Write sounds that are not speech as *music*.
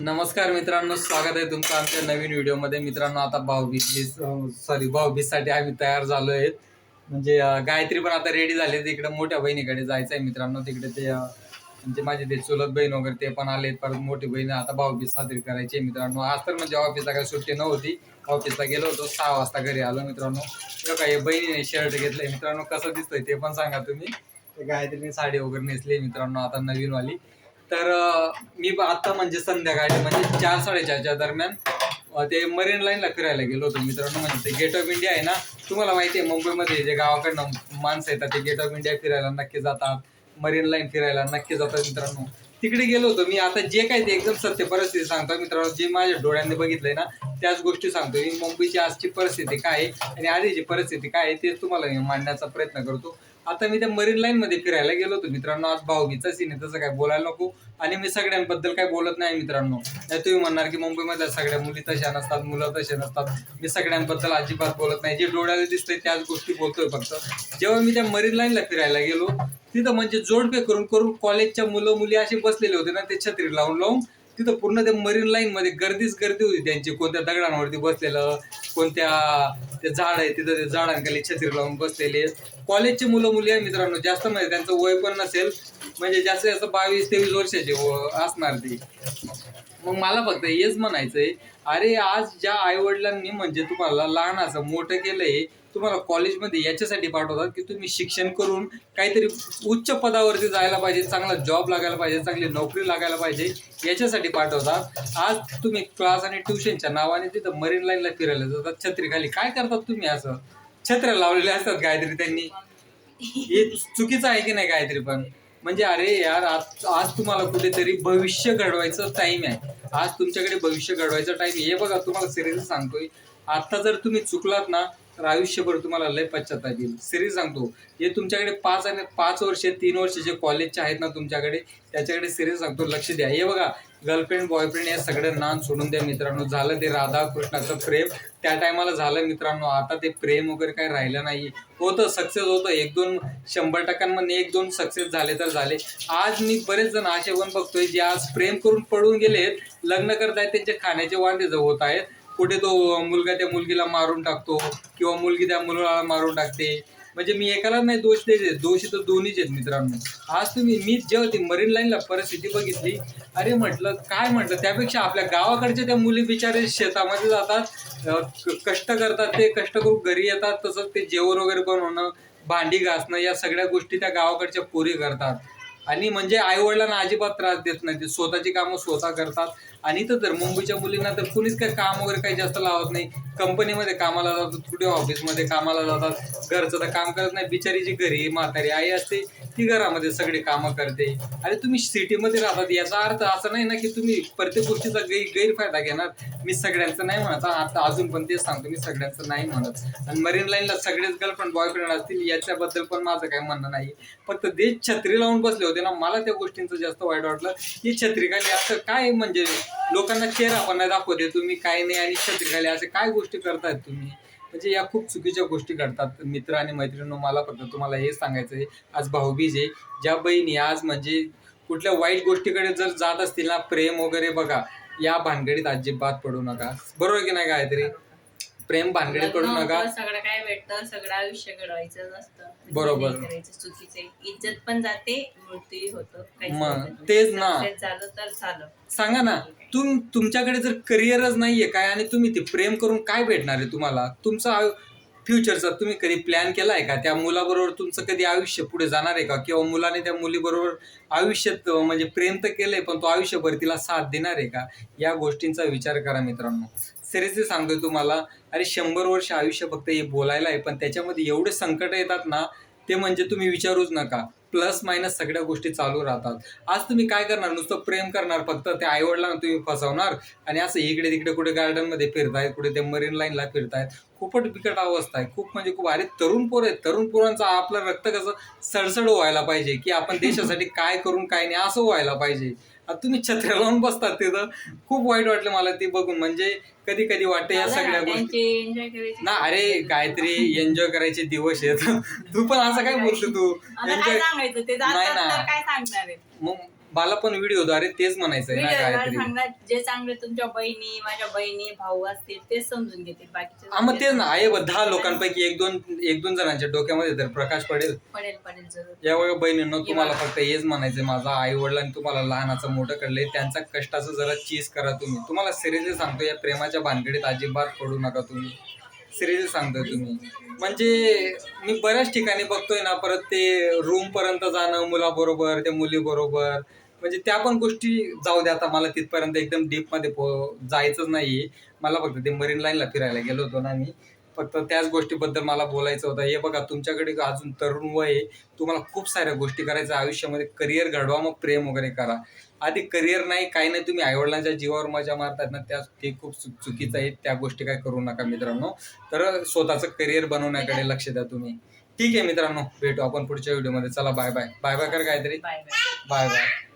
नमस्कार मित्रांनो स्वागत आहे तुमचं आमच्या नवीन व्हिडिओमध्ये. मित्रांनो आता भाऊबीज सॉरी भाऊबीजसाठी आम्ही तयार झालो आहेत. म्हणजे गायत्री पण आता रेडी झाली तिकडे मोठ्या बहिणीकडे जायचं आहे मित्रांनो. तिकडे ते म्हणजे माझे ते चुलत बहीण वगैरे ते पण आले परत मोठी बहीण आता भाऊबीज साजरी करायची मित्रांनो. आज तर म्हणजे ऑफिसला काही सुट्टी नव्हती. ऑफिसला गेलो होतो. सहा वाजता घरी आलो मित्रांनो. काही बहिणीने शर्ट घेतलंय. मित्रांनो कसं दिसतंय ते पण सांगा तुम्ही. ते गायत्रीने साडी वगैरे नेसली मित्रांनो. आता नवीनवाली. तर मी आता म्हणजे संध्याकाळी म्हणजे चार साडेचारच्या दरम्यान ते मरीन लाईनला फिरायला गेलो होतो मित्रांनो. म्हणजे ते गेट ऑफ इंडिया आहे ना तुम्हाला माहिती आहे मुंबईमध्ये जे गावाकडनं माणसं येतात ते गेट ऑफ इंडिया फिरायला नक्की जातात. मरीन लाईन फिरायला नक्की जातात मित्रांनो. तिकडे गेलो होतो मी. आता जे काही ते एकदम सत्य परिस्थिती सांगतो मित्रांनो जे माझ्या डोळ्यांनी बघितलंय ना त्याच गोष्टी सांगतो मी मुंबईची आजची परिस्थिती काय आहे आणि आधीची परिस्थिती काय आहे ते तुम्हाला मी मांडण्याचा प्रयत्न करतो. आता मी त्या मरीन लाईन मध्ये फिरायला गेलो होतो मित्रांनो. आज भाऊबीचा सीन आहे तसं काय बोलायला नको. आणि मी सगळ्यांबद्दल काय बोलत नाही मित्रांनो. नाही तुम्ही म्हणणार की मुंबईमधल्या सगळ्या मुली तशा नसतात मुलं तसे नसतात. मी सगळ्यांबद्दल अजिबात बोलत नाही. जे डोळ्याला दिसतंय त्याच गोष्टी बोलतोय फक्त. जेव्हा मी त्या मरीन लाईनला फिरायला गेलो तिथं म्हणजे जोडपे करून करून कॉलेजच्या मुलं मुली असे बसलेले होते ना ते छत्री लावून लावून तिथं पूर्ण ते मरीन लाईन मध्ये गर्दीच गर्दी होती त्यांची. कोणत्या दगडांवरती बसलेलं कोणत्या ते झाड आहे तिथं ते झाडांखाली छत्री लावून बसलेले. कॉलेजचे मुलं मुली आहे मित्रांनो जास्त म्हणजे त्यांचं वय पण नसेल म्हणजे जास्तीत जास्त बावीस तेवीस वर्षाचे असणार ते. मग मला फक्त हेच म्हणायचंय अरे आज ज्या आई वडिलांनी म्हणजे तुम्हाला लहानाचं मोठं केलंय तुम्हाला कॉलेजमध्ये याच्यासाठी पाठवतात की तुम्ही शिक्षण करून काहीतरी उच्च पदावरती जायला पाहिजे चांगला जॉब लागायला पाहिजे चांगली नोकरी लागायला पाहिजे याच्यासाठी पाठवतात. आज तुम्ही क्लास आणि ट्युशनच्या नावाने तिथं मरीन लाईनला फिरायला जातात छत्रीखाली. काय करतात तुम्ही असं? छत्र्या लावलेल्या असतात काहीतरी त्यांनी. हे चुकीचं आहे की नाही काहीतरी पण? म्हणजे अरे यार आज आज तुम्हाला कुठेतरी भविष्य घडवायचं टाइम आहे. आज तुमच्याकडे भविष्य घडवायचं टाइम हे बघा तुम्हाला सिरियस सांगतोय. आता जर तुम्ही चुकलात ना तर आयुष्यभर तुम्हाला लय पश्चाताप येईल. सिरीज सांगतो. हे तुमच्याकडे पाच आणि पाच वर्ष तीन वर्ष जे कॉलेजचे आहेत ना तुमच्याकडे त्याच्याकडे सिरीज सांगतो. लक्ष द्या. हे बघा गर्लफ्रेंड बॉयफ्रेंड या सगळं नान सोडून द्या मित्रांनो. झालं ते राधा कृष्णाचं प्रेम. त्या टायमाला झालं मित्रांनो. आता ते प्रेम वगैरे काही राहिलं नाही. होतं सक्सेस होतं. एक दोन शंभर टक्क्यांमध्ये एक दोन सक्सेस झाले तर झाले. आज मी बरेच जण असे पण बघतोय जे आज प्रेम करून पडून गेलेत लग्न करतायत त्यांचे खाण्याचे वांदे जो होत आहेत. कुठे तो मुलगा त्या मुलगीला मारून टाकतो किंवा मुलगी त्या मुलाला मारून टाकते. म्हणजे मी एकाला नाही दोष द्यायचे दोषी तर दोन्हीच आहेत मित्रांनो. आज तुम्ही मी जेव्हा ती मरीन लाईनला परिस्थिती बघितली अरे म्हटलं काय म्हटलं? त्यापेक्षा आपल्या गावाकडच्या त्या मुली बिचारे शेतामध्ये जातात कष्ट करतात ते कष्ट करून घरी येतात तसंच ते जेवण वगैरे बनवणं भांडी घासणं या सगळ्या गोष्टी त्या गावाकडच्या पोरी करतात. आणि म्हणजे आई वडिलांना अजिबात त्रास देत नाही. ते स्वतःची कामं स्वतः करतात. आणि तर मुंबईच्या मुलींना तर कुणीच काही काम वगैरे काही जास्त लावत नाही. कंपनीमध्ये कामाला जातात कुठे ऑफिसमध्ये कामाला जातात घरचं तर काम करत नाही. बिचारी जी घरी म्हातारी आई असते ती घरामध्ये सगळी कामं करते. आणि तुम्ही सिटीमध्ये राहतात याचा अर्थ असा नाही ना की तुम्ही प्रत्येक गोष्टीचा गै गैरफायदा घेणार. मी सगळ्यांचं नाही म्हणत आता अजून पण तेच सांगतो मी सगळ्यांचं नाही म्हणत. आणि मरीन लाईनला सगळेच गर्लफ्रेंड बॉयफ्रेंड असतील याच्याबद्दल पण माझं काही म्हणणं नाही फक्त ते छत्री लावून बसले होते ना मला त्या गोष्टींचं जास्त वाईट वाटलं. ही छत्री खाली असं काय म्हणजे लोकांना चेहरा पण नाही दाखवते तुम्ही काय नाही आणि छत्री खाली असं काय गोष्टी करतायत तुम्ही? म्हणजे या खूप चुकीच्या गोष्टी घडतात. मित्र आणि मैत्रिणी मला फक्त तुम्हाला हे सांगायचं आहे. आज भाऊबीज आहे. ज्या बहिणी आज म्हणजे कुठल्या वाईट गोष्टीकडे जर जात असतील ना प्रेम वगैरे बघा या भानगडीत अजिबात पडू नका. बरोबर की नाही काहीतरी? प्रेम लग्न नका. सगळं काय भेटतं सगळं आयुष्य घडवायचं नसतं बरोबर. चुकीचे इज्जत पण जाते मृत्यू होतो. तेच ना. झालं तर झालं सांगा ना तुम तुमच्याकडे जर करिअरच नाहीये काय आणि तुम्ही ते प्रेम करून काय भेटणार आहे तुम्हाला? तुमचा फ्युचरचा तुम्ही कधी प्लॅन केलाय का? त्या मुलाबरोबर तुमचं कधी आयुष्य पुढे जाणार आहे का? किंवा मुलाने त्या मुलीबरोबर आयुष्यात म्हणजे प्रेम तर केलंय पण तो आयुष्यभर तिला साथ देणार आहे का? या गोष्टींचा विचार करा मित्रांनो. सिरियसली सांगतोय तुम्हाला. अरे शंभर वर्ष आयुष्य फक्त हे बोलायला आहे पण त्याच्यामध्ये एवढे संकट येतात ना ते म्हणजे तुम्ही विचारूच नका. प्लस मायनस सगळ्या गोष्टी चालू राहतात. आज तुम्ही काय करणार? नुसतं प्रेम करणार फक्त त्या आईवडिलांना तुम्ही फसवणार आणि असं इकडे तिकडे कुठे गार्डनमध्ये फिरतायत कुठे ते मरीन लाईनला फिरतायत. खूपच बिकट अवस्था आहे. खूप म्हणजे खूप अरे तरुण पोर आहेत. तरुण पोरांचं आपलं रक्त कसं सडसड व्हायला पाहिजे की आपण देशासाठी *laughs* काय करून काय नाही असं व्हायला पाहिजे. आता तुम्ही छत्र्या लावून बसतात तिथं. खूप वाईट वाटलं मला ते बघून. म्हणजे कधी कधी वाटतं या सगळ्या गोष्टी ना अरे गायत्री एन्जॉय करायचे दिवस आहेत. *laughs* तू पण असं काय बोलतो तू? एन्जॉय नाही ना. आहे मग मला पण व्हिडिओद्वारे तेच म्हणायचं आहे ना व्हिडिओ काहीतरी. सांगणार जे चांगले तुमच्या बहिणी माझ्या बहिणी भाऊ असतील तेच समजून घेतील बाकीचे हा मग तेच ना. आहे बघ, दहा लोकांपैकी एक दोन एक दोन जणांच्या डोक्यामध्ये जर प्रकाश पडेल. पडेल पडेल जरूर. यावेळी बहिणींनो तुम्हाला फक्त हेच म्हणायचं माझा आई वडिलांनी तुम्हाला लहानाचं मोठं करले त्यांचा कष्टाचं जरा चीज करा तुम्ही. तुम्हाला सिरियसली सांगतो या प्रेमाच्या भानगडीत अजिबात पडू नका तुम्ही. सिरियसली सांगतो तुम्ही. म्हणजे मी बऱ्याच ठिकाणी बघतोय ना परत ते रूम पर्यंत जाणं मुलाबरोबर त्या मुलीबरोबर म्हणजे त्या पण गोष्टी जाऊ द्या आता मला तिथपर्यंत एकदम डीपमध्ये जायचंच नाही मला फक्त ते मरीन लाईनला फिरायला गेलो होतो ना मी फक्त त्याच गोष्टीबद्दल मला बोलायचं होतं. हे बघा तुमच्याकडे अजून तरुण वय आहे. तुम्हाला खूप साऱ्या गोष्टी करायच्या. आयुष्यामध्ये करिअर घडवा मग प्रेम वगैरे करा. आधी करिअर नाही काही नाही. तुम्ही आईवडिलांच्या जीवावर मजा मारतात ना त्या ते खूप चुक- चुकीचं आहे. त्या गोष्टी काय करू नका मित्रांनो. तर स्वतःचं करिअर बनवण्याकडे लक्ष द्या तुम्ही. ठीक आहे मित्रांनो. भेटू आपण पुढच्या व्हिडिओमध्ये चला बाय बाय बाय बाय कर काहीतरी. Bye bye